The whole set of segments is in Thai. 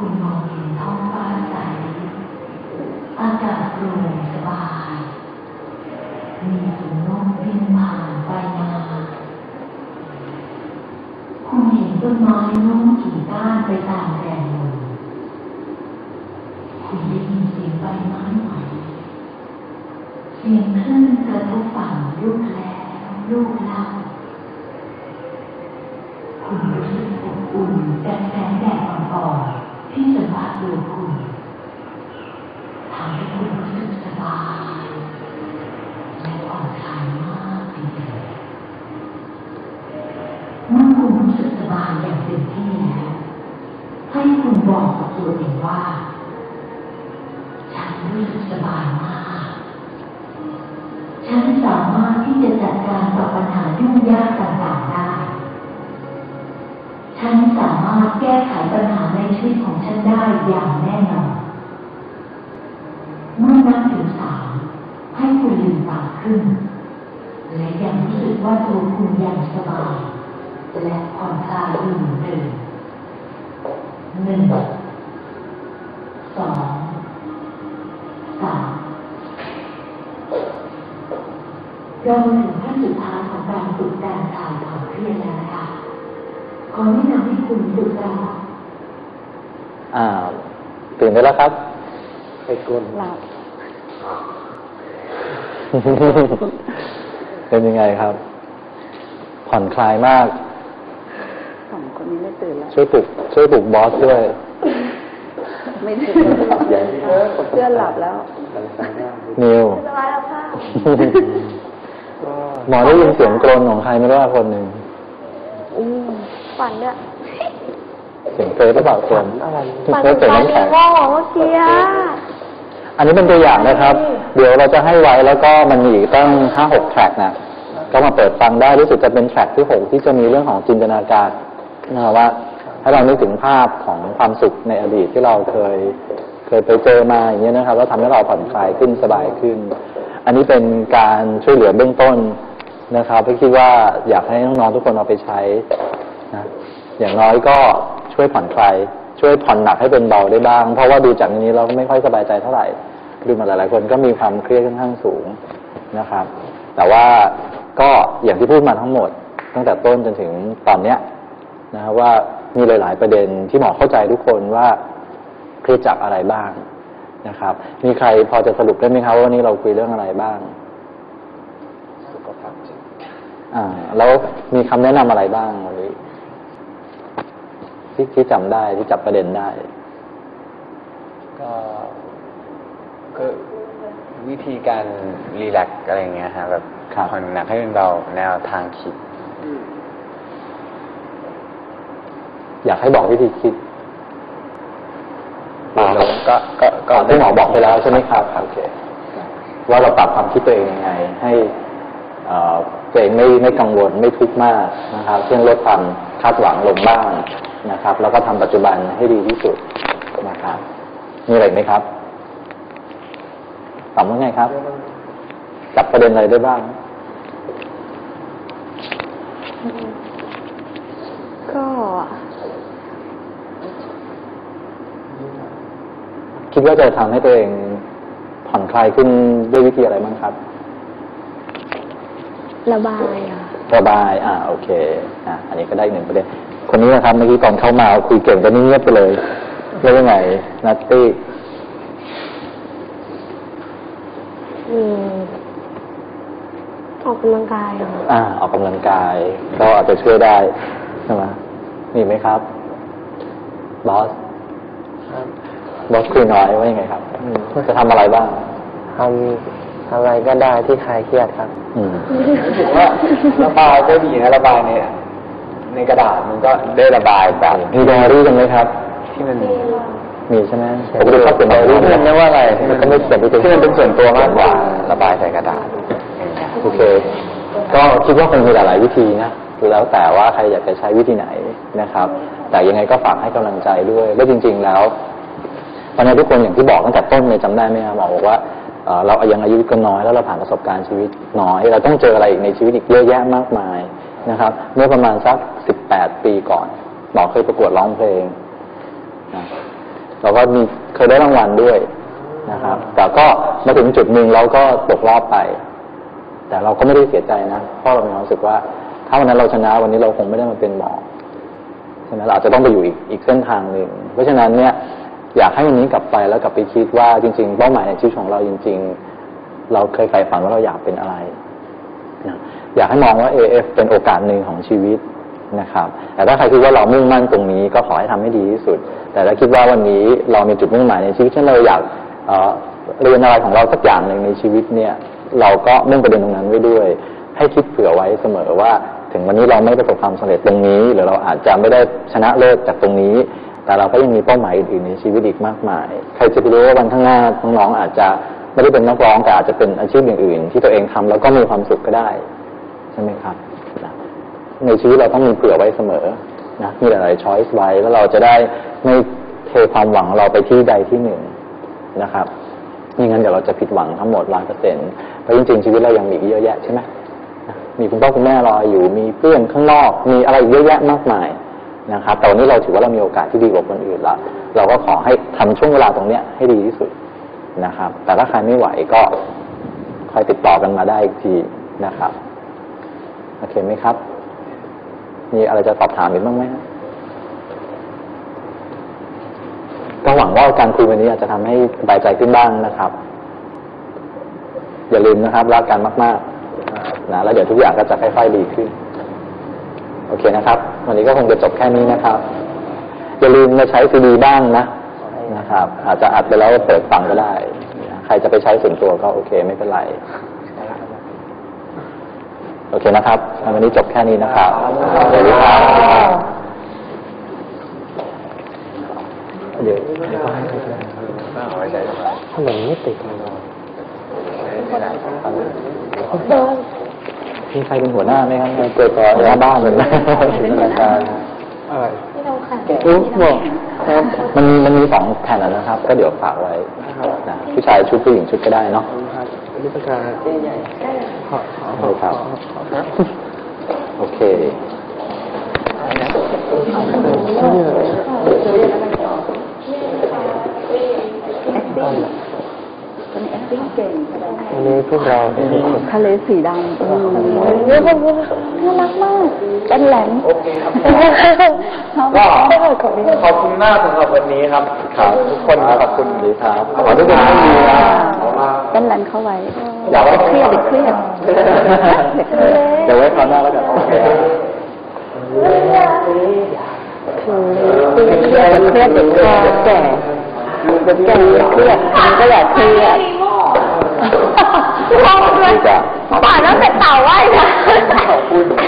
คุณมองเห็นท้องฟ้าใส อากาศโปร่งสบาย มีฝูงนกบินผ่านไปมา คุณเห็นต้นไม้น้มกิ่งก้านไปตามแรงลมคุณได้ยินเสียงใบไม้ไหวเสียงคลื่นกระทบฝั่งลูกแล้วลูกเล่าคุณรู้สึกอบอุ่นจากแดด มผัสตัวคุณทำให้คุณรู้สึกสบายและผ่อนคลายมากทีเดียวเมื่อคุณรู้สึกสบายอย่างเต็มที่แล้วให้คุณบอกกับตัวเองว่าฉันรู้สึกสบายมาก ฉันสามารถที่จะจัดการต่อปัญหายุ่งยากต่างๆได้ ฉันสามารถแก้ไขปัญหาในชีวิต อย่างแน่นอนเมื่อนับถึงสามให้คุณลืมตาขึ้น และยังรู้สึกว่าตัวคุณยังสบาย และผ่อนคลายอยู่เหมือนเดิมหนึ่งสองสามเรามาถึงขั้นสุดท้ายของการฝึกการคลายความเครียดแล้วนะคะขอแนะนำให้คุณฝึกการอ่า ได้แล้วครับไปกลนหลับเป็นยังไงครับ ผ่อนคลายมากสองคนนี้ไม่ตื่นแล้ว ช่วยปลุกช่วยปลุกบอสด้วย ไม่ตื่นเพื่อนหลับแล้วนิวสบายแล้วค่ะก็หมอได้ยินเสียงกรนของใครไม่รู้ว่าคนหนึ่งอืมฝันเนี่ยเสียงเฟซหรือเปล่าคนอะไรฝันเฟถึซงเสียงการน้ำมีแข็งโม่เมื่อกี้อะอันนี้เป็นตัวอย่างนะครับ เดี๋ยวเราจะให้ไว้แล้วก็มันมีอีกตั้งห้าหกแทร็กนะก็มาเปิดฟังได้รู้สึกจะเป็นแทร็กที่หกที่จะมีเรื่องของจินตนาการนะครับว่า ถ้าเรานึกถึงภาพของความสุขในอดีตที่เราเคยเคยไปเจอมาอย่างเงี้ยนะครับแล้วทำให้เราผ่อนคลายขึ้นสบายขึ้น อันนี้เป็นการช่วยเหลือเบื้องต้นนะครับก็คิดว่าอยากให้น้องๆทุกคนเอาไปใช้นะอย่างน้อยก็ ช่วยผ่อนคลายช่วยผ่อนหนักให้เป็นเบาได้บ้าง เพราะว่าดูจากนี้เราก็ไม่ค่อยสบายใจเท่าไหร่ดูมาหลายๆคนก็มีความเครียดค่อนข้างสูงนะครับ แต่ว่าก็อย่างที่พูดมาทั้งหมด ตั้งแต่ต้นจนถึงตอนเนี้ยนะครับว่ามีหลาย ๆ ประเด็นที่หมอเข้าใจทุกคนว่าเครียดจากอะไรบ้างนะครับ มีใครพอจะสรุปได้ไหมครับว่าวันนี้เราคุยเรื่องอะไรบ้างสุขภาพจิตอ่าแล้วมีคำแนะนำอะไรบ้างวันนี้ ที่ที่จำได้ที่จับประเด็นได้ ก็ก็วิธีการรีแลกซ์อะไรเงี้ยฮะแบบครับผ่อนหนักให้เป็นเบาแนวทางคิด อยากให้บอกวิธีคิดก็ก็ก็ก่อนที่หมอบอกไปแล้วใช่ไหมครับโอเคว่าเราปรับความคิดตัวเองยังไง ให้เอ่อตัวเองไม่ไม่กังวลไม่ทุกข์มากนะครับเช่นลดความคาดหวังลงบ้าง นะครับ แล้วก็ทำปัจจุบันให้ดีที่สุดนะครับมีอะไรไหมครับตอบว่าไงครับ จับประเด็นอะไรได้บ้าง ก็คิดว่าจะทำให้ตัวเองผ่อนคลายขึ้นด้วยวิธีอะไรบ้างครับ ระบายอะ ระบาย อ่า โอเค อ่าอันนี้ก็ได้อีกหนึ่งประเด็น คนนี้นะครับเมื่อกี้ตอนเข้ามาคุยเก่งตอนนี้เงียบไปเลย แล้วยังไง นัตตี้อืมออกกำลังกายอะอ่า ออกกำลังกาย ก็อาจจะช่วยได้ใช่ไหมมีไหมครับ บอสครับบอสคุยน้อยว่ายังไงครับจะทำอะไรบ้างทำอะไรก็ได้ที่คลายเครียดครับ อืมรู้สึกว่าระบายก็ดีนะระบายใน ในกระดาษมันก็ได้ระบายแบบมีไดอารี่กันไหมครับ ที่มันมีใช่ไหมผมก็ชอบเขียนไดอารี่ที่มันเรียกว่าอะไรมันก็ไม่เขียนไปที่มันเป็นส่วนตัวมากกว่า ระบายใส่กระดาษโอเค ก็คิดว่าคงมีหลายๆวิธีนะแล้วแต่ว่าใครอยากจะใช้วิธีไหนนะครับ แต่ยังไงก็ฝากให้กำลังใจด้วยและจริง ๆ แล้วตอนนี้ทุกคนอย่างที่บอกตั้งแต่ต้นเลยจำได้ไหมครับหมอบอกว่าเอ่อเรายังอายุก็น้อยแล้วเราผ่านประสบการณ์ชีวิตน้อย เราต้องเจออะไรอีกในชีวิตอีกเยอะแยะมากมาย นะครับ เมื่อประมาณสักสิบแปดปีก่อนหมอเคยประกวดร้องเพลงนะเราก็มีเคยได้รางวัลด้วยนะครับ แต่ก็มาถึงจุดหนึ่งเราก็ตกรอบไป แต่เราก็ไม่ได้เสียใจนะเพราะเรามีความรู้สึกว่า ถ้าวันนั้นเราชนะวันนี้เราคงไม่ได้มาเป็นหมอใช่ไหมเราอาจจะต้องไปอยู่อีกอีกเส้นทางหนึ่งเพราะฉะนั้นเนี่ย อยากให้วันนี้กลับไปแล้วกลับไปคิดว่าจริง ๆ เป้าหมายในชีวิตของเราจริง ๆ เราเคยใฝ่ฝันว่าเราอยากเป็นอะไรนะ อยากให้มองว่า AF เป็นโอกาสหนึ่งของชีวิตนะครับ แต่ถ้าใครคิดว่าเรามุ่งมั่นตรงนี้ก็ขอให้ทำให้ดีที่สุด แต่ถ้าคิดว่าวันนี้เรามีจุดมุ่งหมายในชีวิตเช่นเราอยากเอ่อเรียนอะไรของเราสักอย่างหนึ่งในชีวิตเนี่ย เราก็มุ่งประเด็นตรงนั้นไว้ด้วย ให้คิดเผื่อไว้เสมอว่า ถึงวันนี้เราไม่ประสบความสำเร็จตรงนี้ หรือเราอาจจะไม่ได้ชนะเลิศจากตรงนี้ แต่เราก็ยังมีเป้าหมายอื่นๆในชีวิตอีกมากมาย ใครจะไปรู้ว่าวันข้างหน้าน้องๆอาจจะไม่ได้เป็นนักร้องแต่อาจจะเป็นอาชีพอย่างอื่น ที่ตัวเองทำแล้วก็มีความสุขก็ได้ ช่ไหมครับนะในชีวิตเราต้องมีเผื่อไว้เสมอนะมีหลายๆช้อยส์ไว้แล้วเราจะได้ไม่เทความหวังเราไปที่ใดที่หนึ่งนะครับไม่งั้นเดี๋ยวเราจะผิดหวังทั้งหมดร้อยเปอร์เซ็นต์เพราะจริงๆชีวิตเรายังมีอีกเยอะแยะใช่ไหมนะมีคุณพ่อคุณแม่รออยู่มีเพื่อนข้างนอก มีอะไรอีกเยอะแยะมากมายนะครับแต่วันนี้เราถือว่าเรามีโอกาสที่ดีกว่าคนอื่นละเราก็ขอให้ทำช่วงเวลาตรงเนี้ยให้ดีที่สุดนะครับ แต่ถ้าใครไม่ไหวก็คอยติดต่อกันมาได้อีกทีนะครับ โอเคไหมครับ มีอะไรจะสอบถามอีกบ้างไหมก็หวังว่าการคุยวันนี้อาจจะทำให้สบายใจขึ้นบ้างนะครับ อย่าลืมนะครับรักกันมากๆนะแล้วเดี๋ยวทุกอย่างก็จะค่อยๆดีขึ้น โอเคนะครับ วันนี้ก็คงจะจบแค่นี้นะครับ อย่าลืมมาใช้ซีดีบ้างนะนะครับ อาจจะอัดไปแล้วเปิดฟังก็ได้ ใครจะไปใช้ส่วนตัวก็โอเค ไม่เป็นไร โอเคนะครับวันนี้จบแค่นี้นะครับสวัสดีครับเดี๋ยวเดี๋ยวก็ให้ใครก็ได้าไว้ใช้ถนนไม่ติดมีใครเป็นหัวหน้าไหมครับเกิดก่อนหน้าบ้านเลยนะรายการอะไรที่เราขัดอุ๊บบอกครับมันมีมันมีสองแผ่นนะครับ ก็เดี๋ยวฝากไว้ผู้ชายชุดผู้หญิงชุดก็ได้เนาะ นิทรรศการใหญ่ขอขอขอขอขอครับโอเควันนี้พวกเราได้ทุกคนทะเลสีดำเรียกว่าน่ารักมากเป็นแหลมก็ขอบคุณมากสำหรับวันนี้ครับครับทุกคนขอบคุณดีครับขอทุกคนให้ดีนะเป็นแหลมเข้าไว้อยากให้เครียดเด็กเครียดเด็กเครียดเดี๋ยวไว้คราวหน้าแล้วกันคือเครียดเครียดเด็กคอแก่แก่เครียดคนก็อยากเครียดดีจ้ะป่านแล้วเป็นเต่าไหว้ค่ะ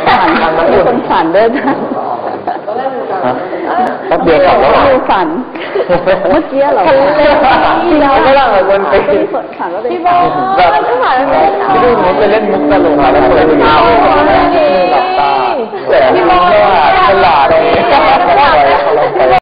ฝันมีคนฝันด้วยนะฮะแป๊บ เดียวกับระหว่าฝัน เมื่อกี้เหรอที่เราไม่ล่ะมันเป็นที่ฝันว่าเป็นที่บ้านแบบที่บ้านที่ดูมันเป็นเล่นมุกตลกอะไรแบบนี้หลับ้าแต่ไม่ว่าฉลาดเลย